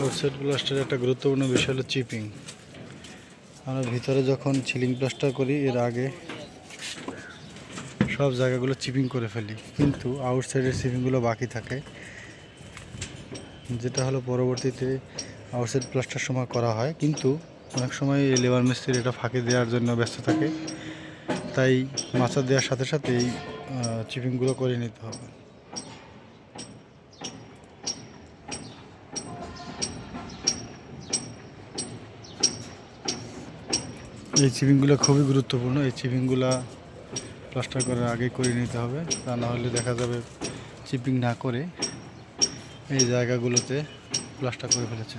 Outside প্লাস্টারের একটা গুরুত্বপূর্ণ বিষয় হলো চিপিং। আমরা ভিতরে যখন সিলিং প্লাস্টার করি, এর আগে সব জায়গাগুলো চিপিং করে ফেলি। কিন্তু আউটসাইডের চিপিংগুলো বাকি থাকে। যেটা হলো পরবর্তীতে আউটসাইড প্লাস্টার সময় করা হয়। কিন্তু অনেক সময় এই লেবার মিস্ত্রি এটা ফাঁকি দেওয়ার জন্য ব্যস্ত থাকে। তাই মাছা দেওয়ার সাথে সাথেই চিপিংগুলো করে নিতে হবে। এই চিপিংগুলো খুবই গুরুত্বপূর্ণ। এই চিপিংগুলো প্লাস্টার করার আগে করে নিতে হবে। তা না হলে দেখা যাবে চিপিং না করে এই জায়গাগুলোতে প্লাস্টার করে ফেলেছে।